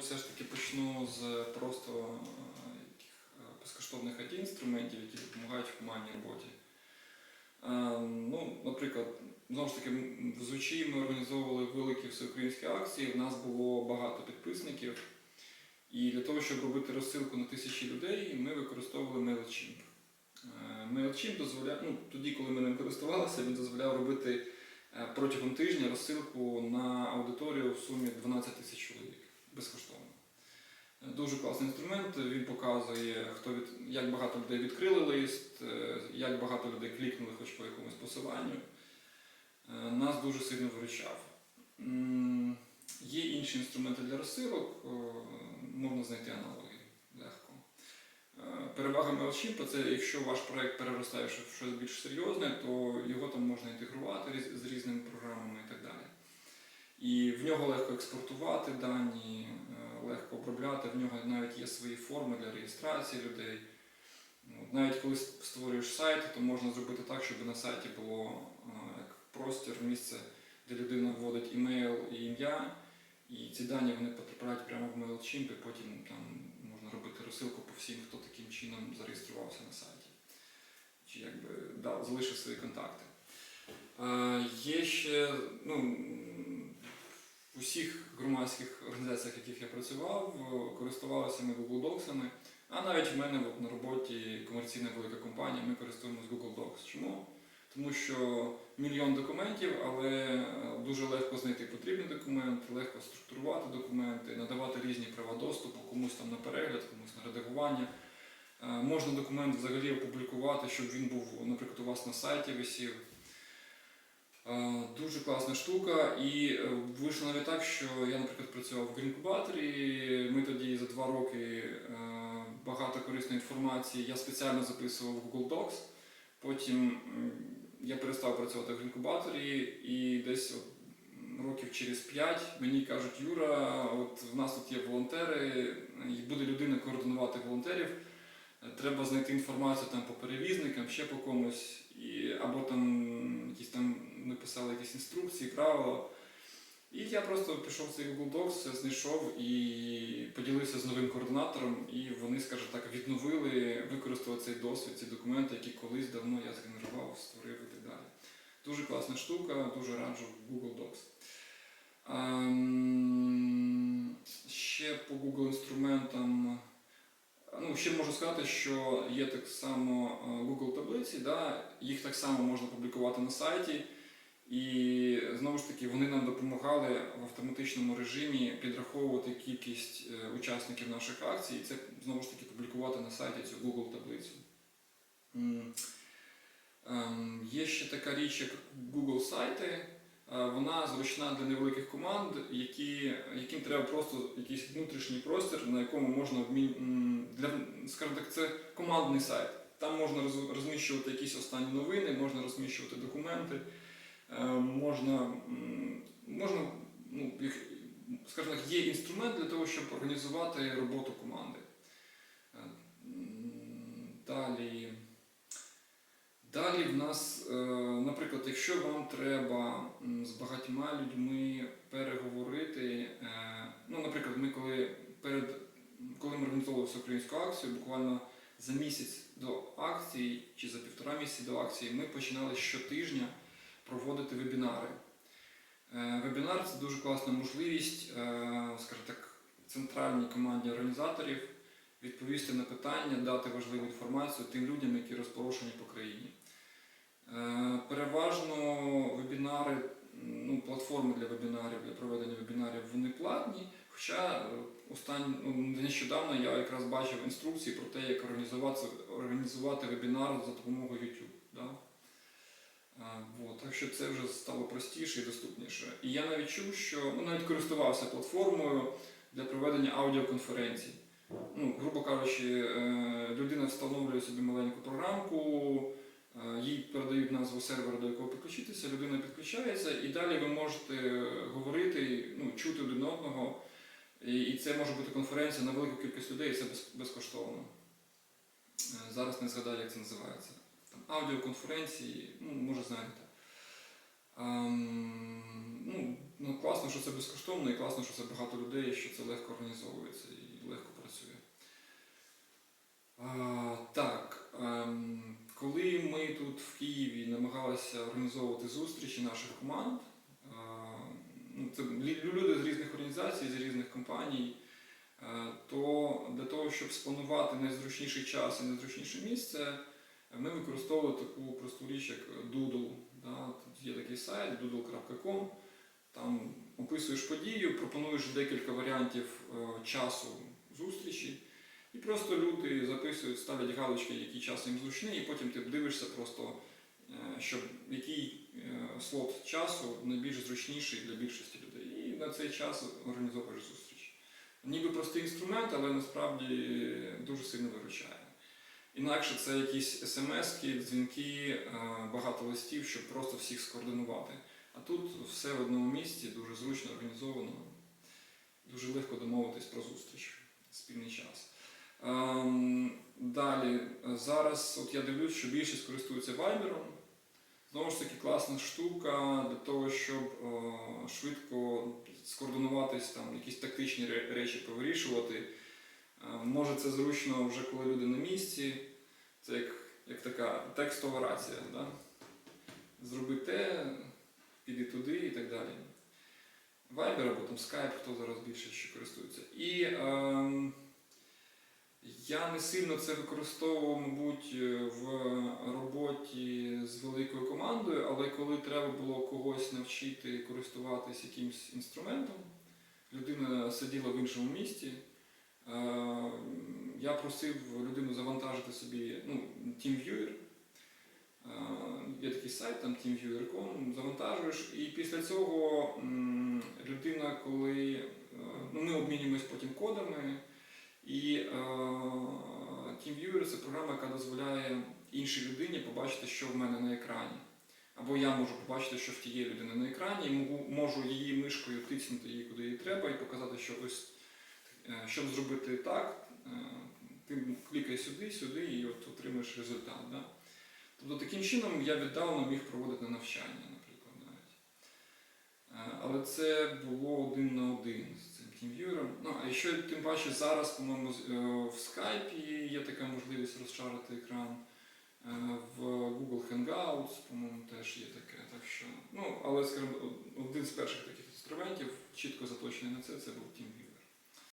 мабуть, все ж таки почну з просто е, е, безкоштовних it інструментів, які допомагають в командній роботі. Е, Ну, наприклад, знову ж таки, в ЗУЧІ ми організовували великі всеукраїнські акції, в нас було багато підписників. І для того, щоб робити розсилку на тисячі людей, ми використовували MailChimp. Е, MailChimp дозволяє, ну, тоді, коли ми ним користувалися, він дозволяв робити е, протягом тижня розсилку на аудиторію в сумі 12 тисяч чоловік безкоштовно. Е, Дуже класний інструмент. Він показує, хто від, як багато людей відкрили лист, е, як багато людей клікнули хоч по якомусь посиланню. Е, Нас дуже сильно виручав. Є інші інструменти для розсилок, можна знайти аналоги легко. Е, Перевага MailChimp – це якщо ваш проект переростає в щось більш серйозне, то його там можна інтегрувати з різними програмами і так далі. І в нього легко експортувати дані, е, легко обробляти, в нього навіть є свої форми для реєстрації людей. Навіть коли створюєш сайт, то можна зробити так, щоб на сайті було як простір, місце, де людина вводить імейл і ім'я, і ці дані вони потрапляють прямо в MailChimp, і потім там можна робити розсилку по всім, хто таким чином зареєструвався на сайті. Чи якби да, залишив свої контакти. Є ще, ну, усіх громадських організаціях, в яких я працював, е, користувалися ми Google Docs, а навіть в мене от, на роботі комерційна велика компанія, ми користуємося Google Docs. Чому? Тому що мільйон документів, але е, дуже легко знайти потрібний документ, легко структурувати документи, надавати різні права доступу, комусь там на перегляд, комусь на редагування. Е, Можна документ взагалі опублікувати, щоб він був, наприклад, у вас на сайті висів. Е, Дуже класна штука. І е, вийшло навіть так, що я, наприклад, працював в інкубаторі. Ми тоді за два роки е, багато корисної інформації я спеціально записував в Google Docs. Потім я перестав працювати в інкубаторі, і десь років через п'ять мені кажуть, Юра, от в нас тут є волонтери, і буде людина координувати волонтерів. Треба знайти інформацію там по перевізникам, ще по комусь, і, або там писали якісь інструкції, правила. І я просто пішов в цей Google Docs, все знайшов і поділився з новим координатором, і вони, скажімо так, відновили, використали цей досвід, ці документи, які колись давно я згенерував, створив і так далі. Дуже класна штука, дуже раджу Google Docs. Ем, ще по Google інструментам. Ну, ще можу сказати, що є так само е, Google таблиці, да, їх так само можна публікувати на сайті. І знову ж таки вони нам допомагали в автоматичному режимі підраховувати кількість е, учасників наших акцій, і це знову ж таки публікувати на сайті цю Google таблицю. Ем, Є ще така річ, як Google сайти. Е, Вона зручна для невеликих команд, які, яким треба просто якийсь внутрішній простір, на якому можна для, скажімо так, це командний сайт. Там можна розміщувати якісь останні новини, можна розміщувати документи, можна, можна ну, скажімо так, є інструмент для того, щоб організувати роботу команди. Е, Далі. Далі в нас, е, наприклад, якщо вам треба з багатьма людьми переговорити, е, ну, наприклад, ми коли перед коли ми організовували всеукраїнську акцію, буквально за місяць до акції чи за півтора місяці до акції, ми починали щотижня проводити вебінари. Е, Вебінар це дуже класна можливість, е, скажімо так, центральній команді організаторів відповісти на питання, дати важливу інформацію тим людям, які розпорошені по країні. Е, Переважно вебінари, ну, платформи для вебінарів, для проведення вебінарів, вони платні. Хоча останні, ну, нещодавно я якраз бачив інструкції про те, як організувати, організувати вебінар за допомогою YouTube. Да? Е, Вот, так що це вже стало простіше і доступніше. І я навіть чув, що ну, навіть користувався платформою для проведення аудіоконференцій. Ну, грубо кажучи, е, людина встановлює собі маленьку програмку, е, їй передають назву сервера, до якого підключитися, людина підключається, і далі ви можете говорити, ну, чути один одного. І, і це може бути конференція на велику кількість людей, і це безкоштовно. Е, Зараз не згадаю, як це називається. Там, аудіоконференції, ну, може знаєте. Ем, ну, ну, класно, що це безкоштовно, і класно, що це багато людей, що це легко організовується і легко працює. А, так, ем, коли ми тут в Києві намагалися організовувати зустрічі наших команд, ну, це люди з різних організацій, з різних компаній, е, то для того, щоб спланувати найзручніший час і найзручніше місце, ми використовували таку просту річ, як Doodle. Да? Тут є такий сайт doodle.com, там описуєш подію, пропонуєш декілька варіантів е, часу зустрічі, і просто люди записують, ставлять галочки, який час їм зручний, і потім ти дивишся просто, е, щоб який е, слот часу найбільш зручніший для більшості людей. І на цей час організовуєш зустріч. Ніби простий інструмент, але насправді дуже сильно виручає. Інакше це якісь смс-ки, дзвінки, е, багато листів, щоб просто всіх скоординувати. А тут все в одному місці, дуже зручно організовано, дуже легко домовитись про зустріч, спільний час. Ем, Далі, зараз от я дивлюсь, що більшість користуються Viber. Знову ж таки, класна штука для того, щоб е, швидко скоординуватись, там, якісь тактичні речі повирішувати. Е, Може це зручно вже коли люди на місці. Це як, як така текстова рація. Да? Зроби те, піди туди і так далі. Viber або там Skype, хто зараз більше ще користується. І ем, я не сильно це використовував, мабуть, в роботі з великою командою, але коли треба було когось навчити користуватись якимсь інструментом, людина сиділа в іншому місті. Е, Я просив людину завантажити собі ну, TeamViewer. Е, Є такий сайт, там teamviewer.com, завантажуєш, і після цього людина, коли е, ну, ми обмінюємось потім кодами, і TeamViewer це програма, яка дозволяє іншій людині побачити, що в мене на екрані. Або я можу побачити, що в тієї людини на екрані, і можу, її мишкою тиснути її куди їй треба, і показати, що ось щоб зробити так, е, ти клікай сюди, сюди, і от отримаєш результат. Да? Тобто таким чином я віддалено міг проводити навчання, наприклад, навіть. Е, Але це було один на один з цим TeamViewer. Ну, а ще тим паче зараз, по-моєму, е, в Skype є така можливість розшарити екран. Е, В Google Hangouts, по-моєму, теж є таке. Так що, ну, але, скажімо, один з перших таких інструментів, чітко заточений на це, це був TeamViewer.